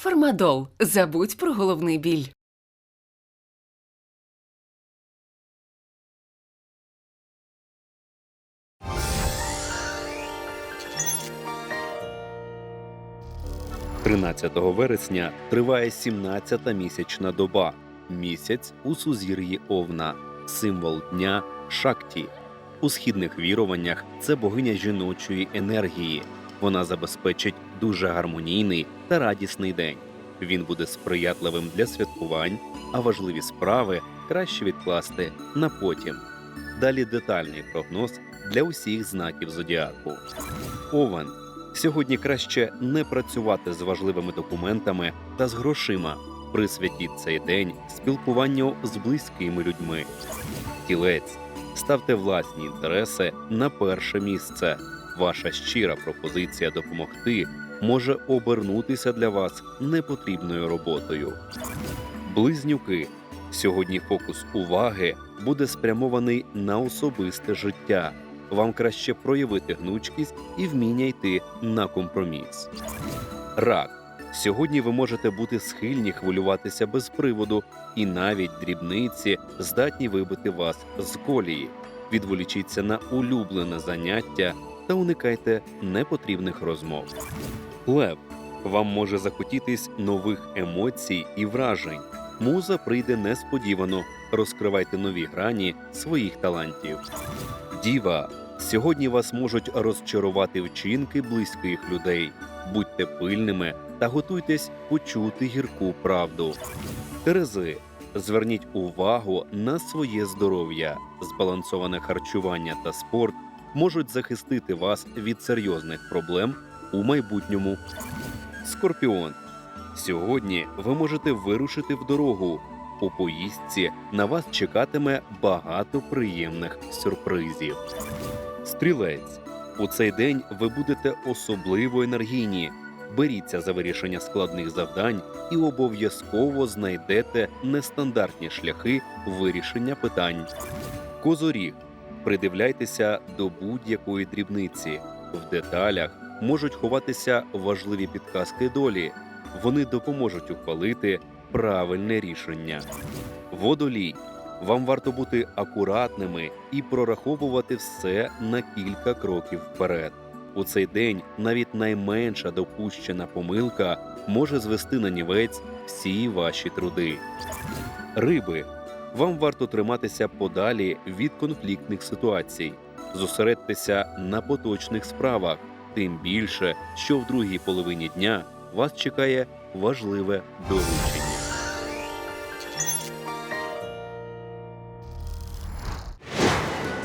Фармадол. Забудь про головний біль. – 13 вересня триває 17-та місячна доба. Місяць у сузір'ї Овна, символ дня Шакті. У східних віруваннях це богиня жіночої енергії. Вона забезпечить дуже гармонійний та радісний день. Він буде сприятливим для святкувань, а важливі справи краще відкласти на потім. Далі детальний прогноз для усіх знаків зодіаку. Овен Сьогодні краще не працювати з важливими документами та з грошима. Присвятіть цей день спілкуванню з близькими людьми. Тілець ставте власні інтереси на перше місце. Ваша щира пропозиція допомогти може обернутися для вас непотрібною роботою. Близнюки сьогодні фокус уваги буде спрямований на особисте життя вам краще проявити гнучкість і вміння йти на компроміс. Рак. Сьогодні ви можете бути схильні хвилюватися без приводу, і навіть дрібниці здатні вибити вас з колії. Відволічіться на улюблене заняття та уникайте непотрібних розмов. Лев. Вам може захотітись нових емоцій і вражень. Муза прийде несподівано. Розкривайте нові грані своїх талантів. Діва, сьогодні вас можуть розчарувати вчинки близьких людей. Будьте пильними та готуйтесь почути гірку правду. Терези, зверніть увагу на своє здоров'я. Збалансоване харчування та спорт можуть захистити вас від серйозних проблем у майбутньому. Скорпіон. Сьогодні ви можете вирушити в дорогу. У поїздці на вас чекатиме багато приємних сюрпризів. Стрілець. У цей день ви будете особливо енергійні. Беріться за вирішення складних завдань і обов'язково знайдете нестандартні шляхи вирішення питань. Козоріг. Придивляйтеся до будь-якої дрібниці. В деталях можуть ховатися важливі підказки долі. Вони допоможуть ухвалити правильне рішення. Водолій. Вам варто бути акуратними і прораховувати все на кілька кроків вперед. У цей день навіть найменша допущена помилка може звести на нівець всі ваші труди. Риби. Вам варто триматися подалі від конфліктних ситуацій. Зосередьтеся на поточних справах, тим більше, що в другій половині дня вас чекає важливе доручення.